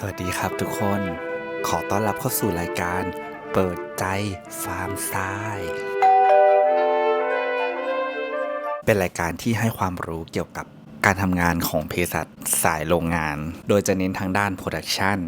สวัสดีครับทุกคน ขอต้อนรับเข้าสู่รายการ เปิดใจฟาร์มทราย เป็นรายการที่ให้ความรู้เกี่ยวกับการทำงานของเภสัชสายโรงงาน โดยจะเน้นทางด้านโปรดักชัน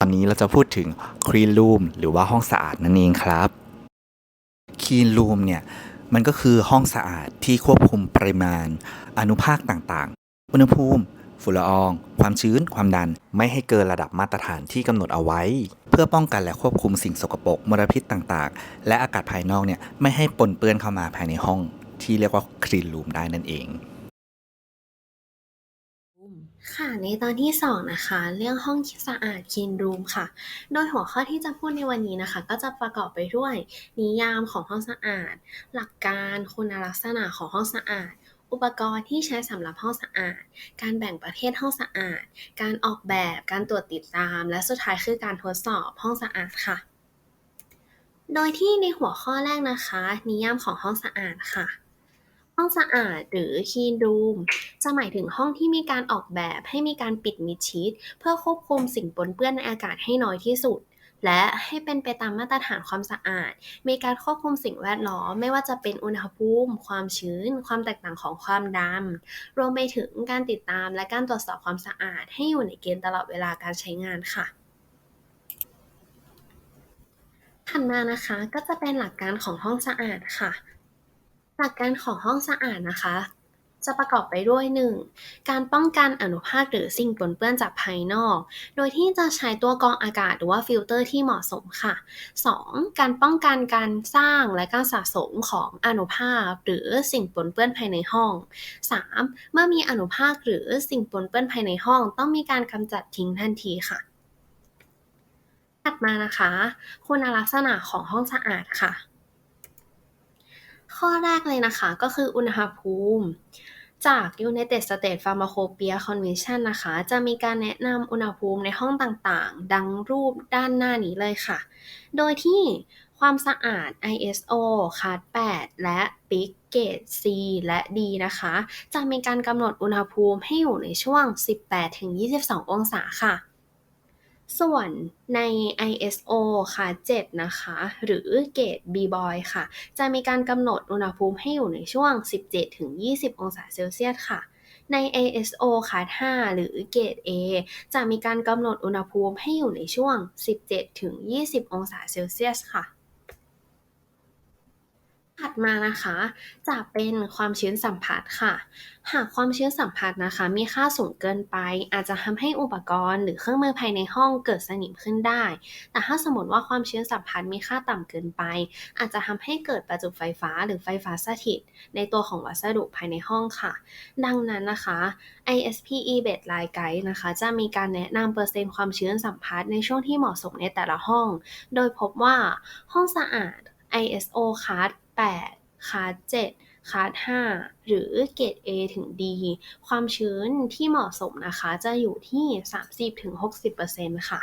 ตอนนี้เราจะพูดถึงคลีนรูมหรือว่าห้องสะอาดนั่นเองครับคลีนรูมเนี่ย มันก็คือห้องสะอาดที่ควบคุมปริมาณอนุภาคต่างๆ อุณหภูมิ ฝุ่นละออง ความชื้น ความดัน ไม่ให้เกินระดับมาตรฐานที่กำหนดเอาไว้ เพื่อป้องกันและควบคุมสิ่งสกปรกมลพิษต่างๆ และอากาศภายนอกเนี่ยไม่ให้ปนเปื้อนเข้ามาภายในห้อง ที่เรียกว่าคลีนรูมได้นั่นเองค่ะในตอนที่ 2 นะคะ เรื่องห้องสะอาด clean room ค่ะ โดยหัวข้อที่จะพูดในวันนี้นะคะ ก็จะประกอบไปด้วย นิยามของห้องสะอาด หลักการคุณลักษณะของห้องสะอาด อุปกรณ์ที่ใช้สำหรับห้องสะอาด การแบ่งประเภทห้องสะอาด การออกแบบ การตรวจติดตาม และสุดท้ายคือการทดสอบห้องสะอาดค่ะ โดยที่ในหัวข้อแรกนะคะ นิยามของห้องสะอาดค่ะห้องสะอาดหรือ clean room จะหมายถึงห้องที่มีการออกแบบให้มีการปิดมิดชิด เพื่อควบคุมสิ่งปนเปื้อนในอากาศให้น้อยที่สุด และให้เป็นไปตามมาตรฐานความสะอาด มีการควบคุมสิ่งแวดล้อม ไม่ว่าจะเป็นอุณหภูมิ ความชื้น ความแตกต่างของความดำรวมไปถึงการติดตามและการตรวจสอบความสะอาด ให้อยู่ในเกณฑ์ตลอดเวลาการใช้งานค่ะถัดมานะคะก็จะเป็นหลักการของห้องสะอาดค่ะ หลักการของห้องสะอาดนะคะ จะประกอบไปด้วย 1. การป้องกันอนุภาคหรือสิ่งปนเปื้อนจากภายนอก โดยที่จะใช้ตัวกรองอากาศหรือว่าฟิลเตอร์ที่เหมาะสมค่ะ 2. การป้องกันการสร้างและการสะสมของอนุภาคหรือสิ่งปนเปื้อนภายในห้อง 3. เมื่อมีอนุภาคหรือสิ่งปนเปื้อนภายในห้อง ต้องมีการกำจัดทิ้งทันทีค่ะ ถัดมานะคะ คุณลักษณะของห้องสะอาดค่ะ ข้อแรกเลยนะคะ ก็คืออุณหภูมิ จาก United States Pharmacopoeia Convention นะคะ จะมีการแนะนำอุณหภูมิในห้องต่างๆ ดังรูปด้านหน้านี้เลยค่ะ โดยที่ความสะอาด ISO คัด8และ PIC เกรด C และ D นะคะ จะมีการกำหนดอุณหภูมิให้อยู่ในช่วง 18-22 องศาค่ะ ส่วนใน ISO ค่ะ7นะคะ หรือเกรด B-Boy ค่ะ จะมีการกำหนดอุณหภูมิให้อยู่ในช่วง 17-20 องศาเซลเซียสค่ะ ใน ISO ค่ะ5หรือเกรด A จะมีการกำหนดอุณหภูมิให้อยู่ในช่วง 17-20 องศาเซลเซียสค่ะ ถัดมานะคะจะเป็นความชื้นสัมผัสค่ะ หากความชื้นสัมผัสนะคะ มีค่าสูงเกินไป อาจจะทำให้อุปกรณ์ หรือเครื่องมือภายในห้องเกิดสนิมขึ้นได้ แต่ถ้าสมมติว่าความชื้นสัมผัสมีค่าต่ำเกินไป อาจจะทำให้เกิดประจุไฟฟ้าหรือไฟฟ้าสถิต ในตัวของวัสดุภายในห้องค่ะ ดังนั้นนะคะ ISPE Baseline Guide นะคะ จะมีการแนะนำเปอร์เซ็นต์ความชื้นสัมผัสในช่วงที่เหมาะสมในแต่ละห้อง โดยพบว่าห้องสะอาด ISO คัส 8คัส7คัส5หรือเกรด A ถึง D ความชื้นที่เหมาะสมนะคะ จะอยู่ที่ 30-60%ค่ะ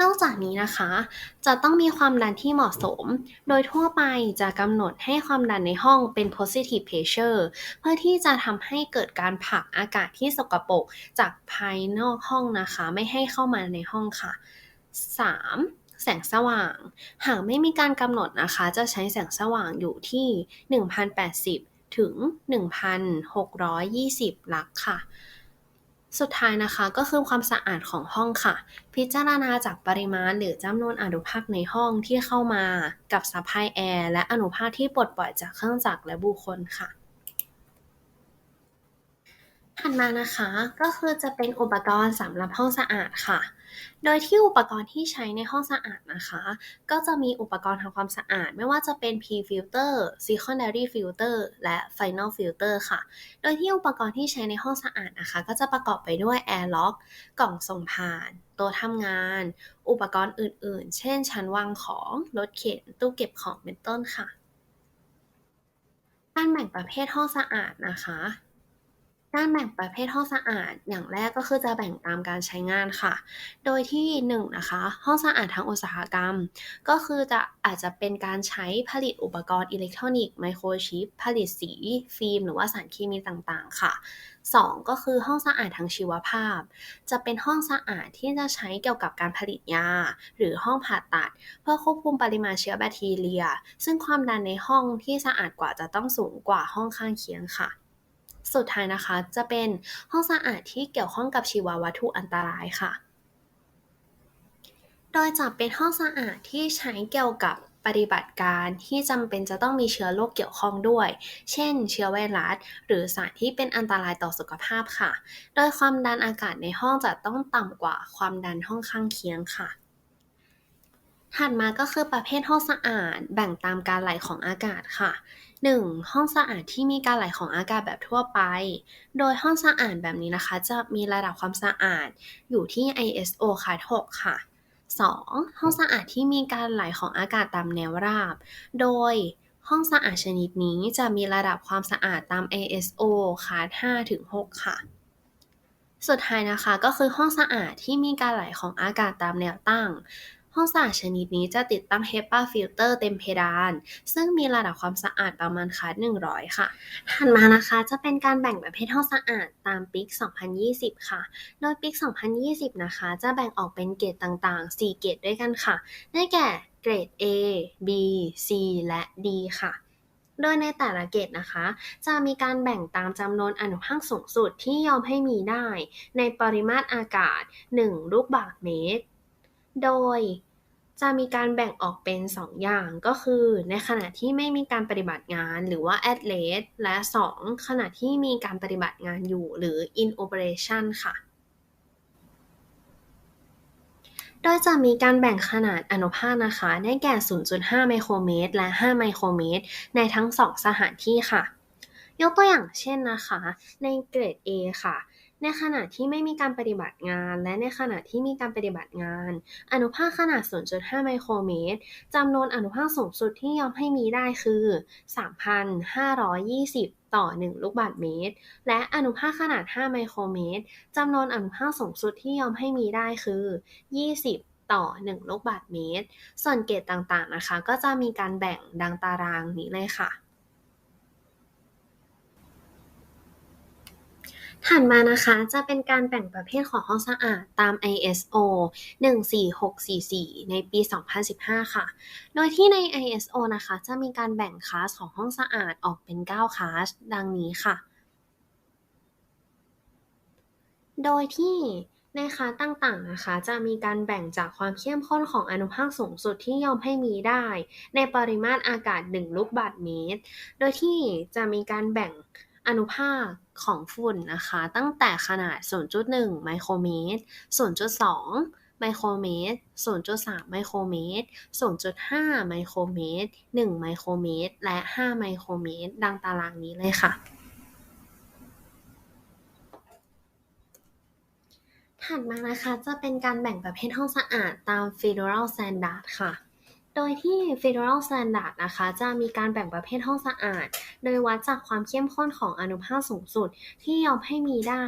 นอกจากนี้นะคะ จะต้องมีความดันที่เหมาะสม โดยทั่วไปจะกำหนดให้ความดันในห้องเป็น positive pressure เพื่อที่จะทำให้เกิดการผลักอากาศที่สกปรกจากภายนอกห้องนะคะ ไม่ให้เข้ามาในห้องค่ะ 3. แสงสว่าง หากไม่มีการกำหนดนะคะ จะใช้แสงสว่างอยู่ที่ 1080 ถึง 1620 ลักค่ะ สุดท้ายนะคะก็คือความสะอาดของห้องค่ะ พิจารณาจากปริมาณหรือจำนวนอนุภาคในห้องที่เข้ามากับซัพพลายแอร์และอนุภาคที่ปลดปล่อยจากเครื่องจักรและบุคคลค่ะถัดมานะคะก็คือจะเป็นอุปกรณ์สำหรับห้องสะอาดค่ะ โดยที่อุปกรณ์ที่ใช้ในห้องสะอาดนะคะ ก็จะมีอุปกรณ์ทำความสะอาด ไม่ว่าจะเป็น Pre-filter Secondary filter และ Final filter ค่ะ โดยที่อุปกรณ์ที่ใช้ในห้องสะอาดนะคะ ก็จะประกอบไปด้วย Air Lock กล่องส่งผ่าน โต๊ะทำงาน อุปกรณ์อื่นๆ เช่น ชั้นวางของรถเข็นตู้เก็บของเป็นต้นค่ะการแบ่งประเภทห้องสะอาดนะคะ การแบ่งประเภทห้องสะอาดอย่างแรกก็คือจะแบ่งตามการใช้งานค่ะ โดยที่1นงนะคะห้องสะอาดทางอุตสาหกรรม ก็คือจะอาจจะเป็นการใช้ผลิตอุปกรณ์อิเล็กทรอนิกส์ไมโครชิปผลิตสี ฟิล์ม หรือว่าสารเคมีต่างๆ ค่ะ 2 ก็คือห้องสะอาดทางชีวภาพ จะเป็นห้องสะอาดที่จะใช้เกี่ยวกับการผลิตยา หรือห้องผ่าตัด เพื่อควบคุมปริมาณเชื้อแบคทีเรีย ซึ่งความดันในห้องที่สะอาดกว่าจะต้องสูงกว่าห้องข้างเคียงค่ะ สุดท้ายนะคะ จะเป็นห้องสะอาดที่เกี่ยวข้องกับชีววัตถุอันตรายค่ะ โดยจะเป็นห้องสะอาดที่ใช้เกี่ยวกับปฏิบัติการที่จำเป็นจะต้องมีเชื้อโรคเกี่ยวข้องด้วย เช่น เชื้อไวรัส หรือสารที่เป็นอันตรายต่อสุขภาพค่ะ โดยความดันอากาศในห้องจะต้องต่ำกว่าความดันห้องข้างเคียงค่ะ ถัดมาก็คือประเภทห้องสะอาด แบ่งตามการไหลของอากาศค่ะ 1. ห้องสะอาดที่มีการไหลของอากาศแบบทั่วไป โดยห้องสะอาดแบบนี้นะคะ จะมีระดับความสะอาดอยู่ที่ ISO คัด6ค่ะ 2. ห้องสะอาดที่มีการไหลของอากาศตามแนวราบ โดยห้องสะอาดชนิดนี้จะมีระดับความสะอาดตาม ISO คัด5 6ค่ะ สุดท้ายนะคะก็คือห้องสะอาดที่มีการไหลของอากาศตามแนวตั้ง ห้องสะอาดชนิดนี้จะติดตั้ง HEPA ฟิลเตอร์เต็มเพดาน ซึ่งมีระดับความสะอาดประมาณคัด100 ค่ะ ถัดมานะคะจะเป็นการแบ่งประเภทห้องสะอาดตามปิก2020 ค่ะ โดยปิก2020 นะคะ จะแบ่งออกเป็นเกรดต่างๆ 4 เกรดด้วยกันค่ะ ได้แก่เกรด A B C และ D ค่ะโดยในแต่ละเกรดนะคะ จะมีการแบ่งตามจำนวนอนุภาคสูงสุดที่ยอมให้มีได้ ในปริมาตรอากาศ 1 ลูกบาศก์เมตร โดยจะมีการแบ่งออกเป็น 2 อย่างก็คือ ในขณะที่ไม่มีการปฏิบัติงานหรือว่า at rest และ 2 ขณะที่มีการปฏิบัติงานอยู่หรือ in operation ค่ะ โดยจะมีการแบ่งขนาดอนุภาคนะคะ ได้แก่ 0.5 ไมโครเมตร และ 5 ไมโครเมตร ในทั้ง 2 สถานที่ค่ะ ยกตัวอย่างเช่นนะคะ ในเกรด A ค่ะ ในขณะที่ไม่มีการปฏิบัติงาน และในขณะที่มีการปฏิบัติงาน อนุภาคขนาด 0.5 ไมโครเมตรจำนวนอนุภาคสูงสุดที่ยอมให้มีได้คือ 3,520ต่อ 1 ลูกบาศก์เมตร และอนุภาคขนาด 5 ไมโครเมตร จำนวนอนุภาคสูงสุดที่ยอมให้มีได้คือ 20 ต่อ 1 ลูกบาศก์เมตร ส่วนเกรดต่างๆนะคะ ก็จะมีการแบ่งดังตารางนี้เลยค่ะ ถัดมานะคะจะเป็นการแบ่งประเภทของห้องสะอาดตาม ISO 14644 ในปี 2015 ค่ะ โดยที่ใน ISO นะคะจะมีการแบ่งคลาสของห้องสะอาดออกเป็น 9 คลาส ดังนี้ค่ะ โดยที่ในคลาสต่างๆนะคะ จะมีการแบ่งจากความเข้มข้นของอนุภาคสูงสุดที่ยอมให้มีได้ ในปริมาตรอากาศ 1 ลูกบาศก์เมตร โดยที่จะมีการแบ่งอนุภาค ของฝุ่นนะคะ ตั้งแต่ขนาด 0.1 ไมโครเมตร 0.2ไมโครเมตร 0.3 ไมโครเมตร 0.5 ไมโครเมตร 1 ไมโครเมตร และ 5 ไมโครเมตร ดังตารางนี้เลยค่ะ ถัดมานะคะจะเป็นการแบ่งประเภทห้องสะอาดตาม Federal Standard ค่ะ โดยที่ Federal Standard นะคะ จะมีการแบ่งประเภทห้องสะอาด โดยวัดจากความเข้มข้นของอนุภาคสูงสุดที่ยอมให้มีได้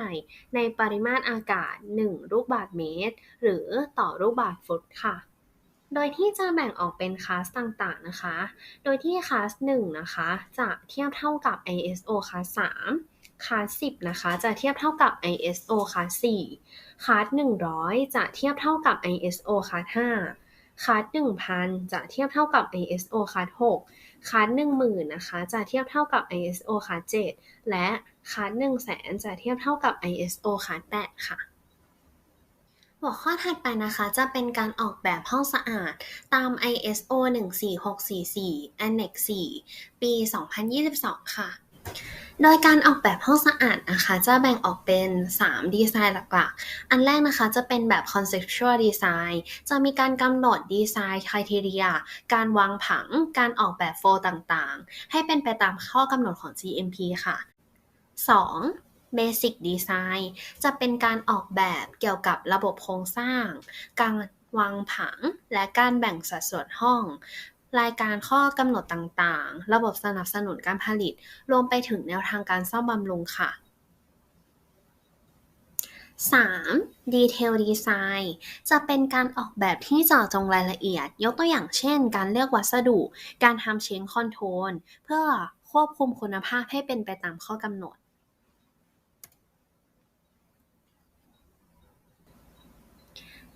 ในปริมาตรอากาศ 1 ลูกบาศก์เมตร หรือต่อลูกบาศก์ฟุตค่ะโดยที่จะแบ่งออกเป็นคลาสต่างๆนะคะ โดยที่คลาส1นะคะ จะเทียบเท่ากับ ISO คลาส3คลาส10นะคะ จะเทียบเท่ากับ ISO คลาส4คลาส100 จะเทียบเท่ากับ ISO คลาส5 คลาส1,000 จะเทียบเท่ากับ ISO คลาส6คลาส10,000นะคะ จะเทียบเท่ากับ ISO คลาส7และคลาส100,000 จะเทียบเท่ากับ ISO คลาส8ค่ะหัวข้อถัดไปนะคะจะเป็นการออกแบบห้องสะอาดตาม ISO 14644 Annex 4 ปี 2022 ค่ะ โดยการออกแบบห้องสะอาดนะคะ จะแบ่งออกเป็น 3 ดีไซน์หลักๆ อันแรกนะคะจะเป็นแบบ conceptual design จะมีการกำหนดดีไซน์ criteria การวางผัง การออกแบบโฟลต่างๆ ให้เป็นไปตามข้อกำหนดของ GMP ค่ะ 2. Basic Design จะเป็นการออกแบบเกี่ยวกับระบบโครงสร้าง การวางผัง และการแบ่งสัดส่วนห้อง รายการข้อกำหนดต่างๆ ระบบสนับสนุนการผลิต รวมไปถึงแนวทางการซ่อมบำรุงค่ะ 3. Detail Design จะเป็นการออกแบบที่เจาะจงรายละเอียด ยกตัวอย่างเช่น การเลือกวัสดุ การทำเชนคอนโทรลเพื่อควบคุมคุณภาพให้เป็นไปตามข้อกำหนด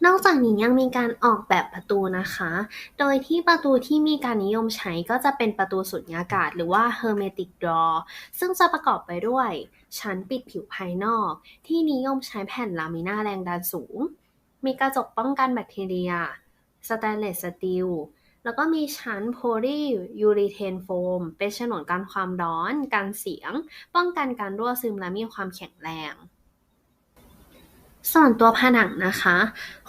นอกจากนี้ยังมีการออกแบบประตูนะคะ โดยที่ประตูที่มีการนิยมใช้ก็จะเป็นประตูสุญญากาศหรือว่า hermetic door ซึ่งจะประกอบไปด้วย ชั้นปิดผิวภายนอก ที่นิยมใช้แผ่นลามิน่าแรงดันสูง มีกระจกป้องกันแบคทีเรีย สแตนเลสสตีล แล้วก็มีชั้นโพลียูรีเทนโฟม เป็นฉนวนกันความร้อน กันเสียง ป้องกันการรั่วซึมและมีความแข็งแรง ส่วนตัวผนังนะคะ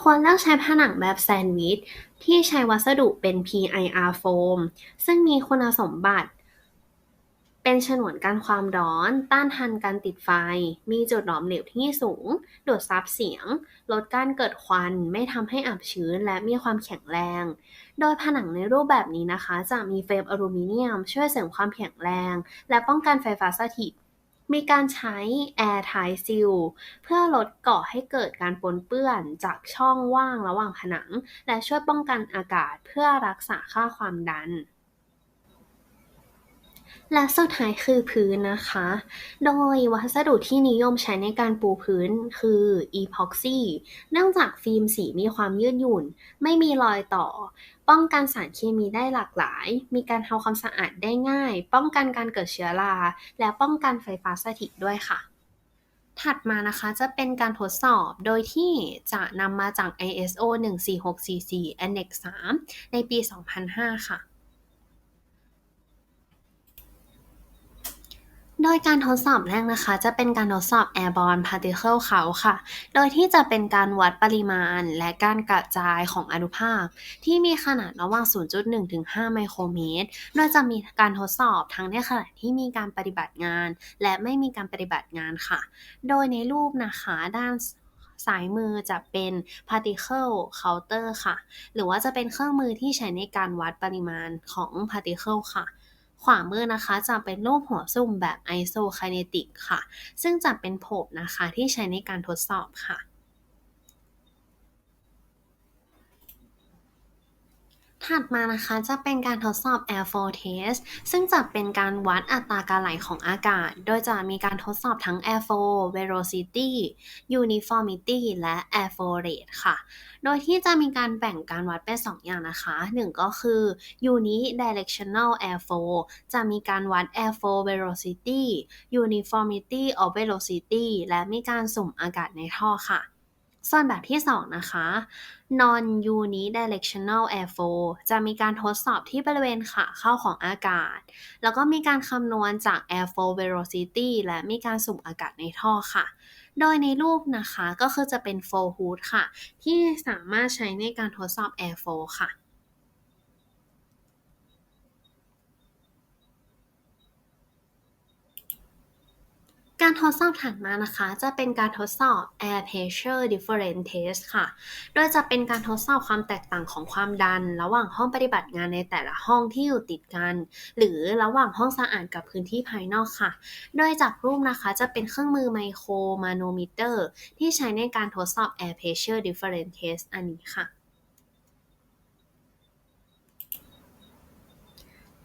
ควรเลือกใช้ผนังแบบแซนด์วิช ที่ใช้วัสดุเป็น PIR โฟมซึ่งมีคุณสมบัติ เป็นฉนวนกันความร้อน ต้านทานการติดไฟ มีจุดหลอมเหลวที่สูง ดูดซับเสียง ลดการเกิดควัน ไม่ทำให้อับชื้นและมีความแข็งแรง โดยผนังในรูปแบบนี้นะคะ จะมีเฟรมอลูมิเนียม ช่วยเสริมความแข็งแรง และป้องกันไฟฟ้าสถิต มีการใช้ Air Tight Seal เพื่อลดก่อให้เกิดการปนเปื้อนจากช่องว่างระหว่างผนัง และช่วยป้องกันอากาศเพื่อรักษาค่าความดัน และสุดท้ายคือพื้นนะคะ โดยวัสดุที่นิยมใช้ในการปูพื้นคือ epoxy เนื่องจากฟิล์มสีมีความยืดหยุ่น ไม่มีรอยต่อ ป้องกันสารเคมีได้หลากหลาย มีการทำความสะอาดได้ง่าย ป้องกันการเกิดเชื้อรา และป้องกันไฟฟ้าสถิตด้วยค่ะ ถัดมานะคะจะเป็นการทดสอบโดยที่จะนำมาจาก ISO 14644 Annex 3 ในปี 2005 ค่ะ โดยการทดสอบแรกนะคะ จะเป็นการทดสอบ Airborne Particle Count ค่ะ โดยที่จะเป็นการวัดปริมาณและการกระจายของอนุภาค ที่มีขนาดระหว่าง 0.1 ถึง 5 ไมโครเมตร โดยจะมีการทดสอบทั้งในขณะที่มีการปฏิบัติงาน และไม่มีการปฏิบัติงานค่ะ โดยในรูปนะคะด้านซ้ายมือจะเป็น particle counter ค่ะ หรือว่าจะเป็นเครื่องมือที่ใช้ในการวัดปริมาณของ particle ค่ะ ขวามือนะคะจะเป็นรูปหัวซุ่มแบบ isokinetic ค่ะ ซึ่งจะเป็นโผบนะคะที่ใช้ในการทดสอบค่ะ ถัดมานะคะจะเป็นการทดสอบ airflow test ซึ่งจะเป็นการวัดอัตราการไหลของอากาศ โดยจะมีการทดสอบทั้ง airflow velocity uniformity และ airflow rate ค่ะ โดยที่จะมีการแบ่งการวัดเป็น2อย่างนะคะ 1 ก็คือ unidirectional airflow จะมีการวัด airflow velocity uniformity of velocity และมีการสุ่มอากาศในท่อค่ะ ส่วนแบบที่ 2 นะคะ non unidirectional airflow จะมีการทดสอบที่บริเวณขาเข้าของอากาศ แล้วก็มีการคำนวณจาก airflow velocity และมีการสุ่มอากาศในท่อค่ะ โดยในรูปนะคะก็คือจะเป็น flow hood ค่ะ ที่สามารถใช้ในการทดสอบ airflow ค่ะ การทดสอบถัดมานะคะ จะเป็นการทดสอบ air pressure difference test ค่ะ โดยจะเป็นการทดสอบความแตกต่างของความดัน ระหว่างห้องปฏิบัติงานในแต่ละห้องที่อยู่ติดกัน หรือระหว่างห้องสะอาดกับพื้นที่ภายนอกค่ะ โดยจากรูปนะคะจะเป็นเครื่องมือไมโครมาโนมิเตอร์ที่ใช้ในการทดสอบ air pressure difference test อันนี้ค่ะ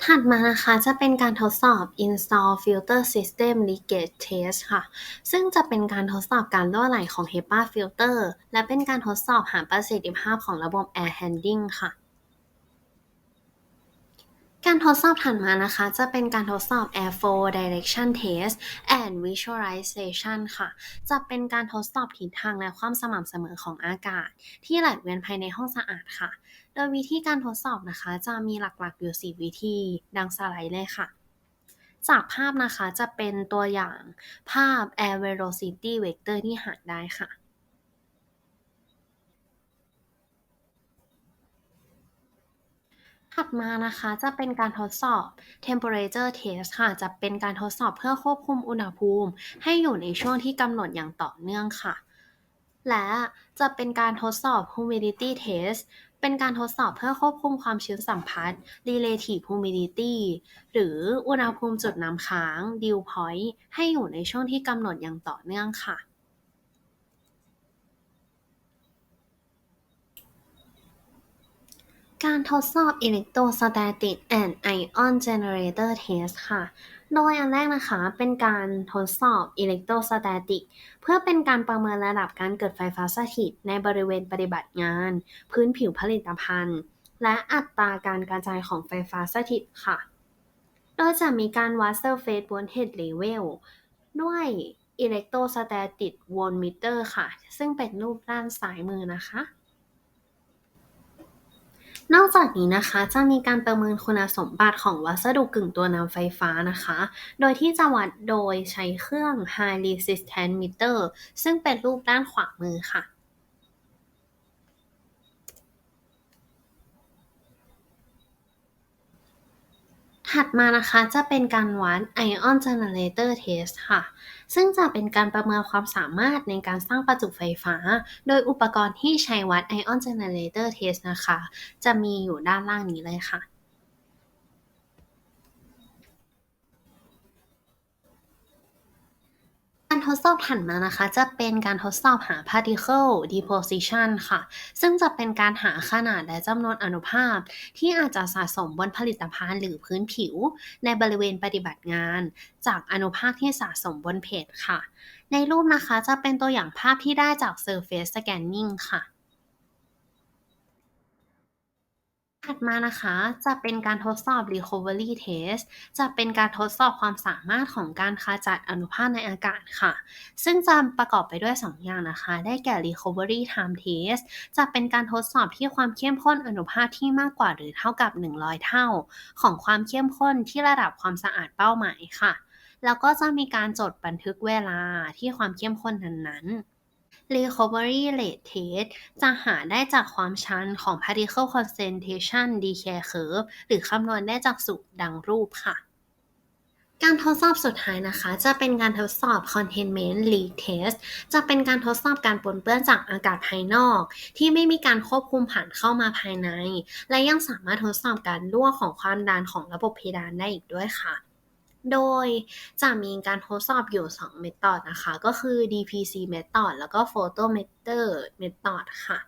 ถัดมานะคะจะเป็นการทดสอบ install filter system leakage test ค่ะ ซึ่งจะเป็นการทดสอบการรั่วไหลของ HEPA filter และเป็นการทดสอบหาประสิทธิภาพของระบบ air handling ค่ะ การทดสอบถัดมานะคะ จะเป็นการทดสอบ airflow direction test and visualization ค่ะ จะเป็นการทดสอบทิศทางและความสม่ำเสมอของอากาศ ที่ไหลเวียนภายในห้องสะอาดค่ะ โดยวิธีการทดสอบนะคะ จะมีหลักๆอยู่ 4 วิธีดังสไลด์เลยค่ะ จากภาพนะคะจะเป็นตัวอย่างภาพ air velocity vector ที่หาได้ค่ะถัดมานะคะจะเป็นการทดสอบ temperature test ค่ะ จะเป็นการทดสอบเพื่อควบคุมอุณหภูมิ ให้อยู่ในช่วงที่กำหนดอย่างต่อเนื่องค่ะ และจะเป็นการทดสอบ humidity test เป็นการทดสอบเพื่อควบคุมความชื้นสัมพัทธ์ relative humidity หรืออุณหภูมิจุดน้ำค้าง dew point ให้อยู่ในช่วงที่กำหนดอย่างต่อเนื่องค่ะการทดสอบ Electrostatic and Ion Generator Test ค่ะ โดยอันแรกนะคะ เป็นการทดสอบ Electrostatic เพื่อเป็นการประเมินระดับการเกิดไฟฟ้าสถิต ในบริเวณปฏิบัติงาน พื้นผิวผลิตภัณฑ์ และอัตราการกระจายของไฟฟ้าสถิตค่ะ โดยจะมีการวัด Surface Voltage Level ด้วย Electrostatic Voltmeter ค่ะ ซึ่งเป็นรูปด้านซ้ายมือนะคะ นอกจากนี้นะคะจะมีการประเมินคุณสมบัติของวัสดุกึ่งตัวนำไฟฟ้านะคะ โดยที่จะวัดโดยใช้เครื่อง High Resistance Meter ซึ่งเป็นรูปด้านขวามือค่ะถัดมานะคะจะเป็นการวัด Ion Generator Test ค่ะ ซึ่งจะเป็นการประเมินความสามารถในการสร้างประจุไฟฟ้า โดยอุปกรณ์ที่ใช้วัด Ion Generator Test นะคะ จะมีอยู่ด้านล่างนี้เลยค่ะ การทดสอบถัดมานะคะ จะเป็นการทดสอบหา particle deposition ค่ะ ซึ่งจะเป็นการหาขนาดและจำนวนอนุภาคที่อาจจะสะสมบนผลิตภัณฑ์หรือพื้นผิว ในบริเวณปฏิบัติงาน จากอนุภาคที่สะสมบนเพจค่ะ ในรูปนะคะจะเป็นตัวอย่างภาพที่ได้จาก surface scanning ค่ะ ถัดมานะคะจะเป็นการทดสอบ recovery test จะเป็นการทดสอบความสามารถของการขจัดอนุภาคในอากาศค่ะ ซึ่งจะประกอบไปด้วย 2 อย่างนะคะ ได้แก่ recovery time test จะเป็นการทดสอบที่ความเข้มข้นอนุภาคที่มากกว่าหรือเท่ากับ 100 เท่า ของความเข้มข้นที่ระดับความสะอาดเป้าหมายค่ะ แล้วก็จะมีการจดบันทึกเวลาที่ความเข้มข้นนั้นๆ Recovery Rate Test จะหาได้จากความชันของ Particle Concentration Decay Curve หรือคำนวณได้จากสูตรดังรูปค่ะการทดสอบสุดท้ายนะคะ จะเป็นการทดสอบ Containment Leak Test จะเป็นการทดสอบการปนเปื้อนจากอากาศภายนอก ที่ไม่มีการควบคุมผ่านเข้ามาภายใน และยังสามารถทดสอบการรั่วของความดันของระบบเพดานได้อีกด้วยค่ะ โดยจะมีการทดสอบอยู่ 2 เมธอดนะคะ ก็คือ DPC method แล้วก็ photometer method ค่ะ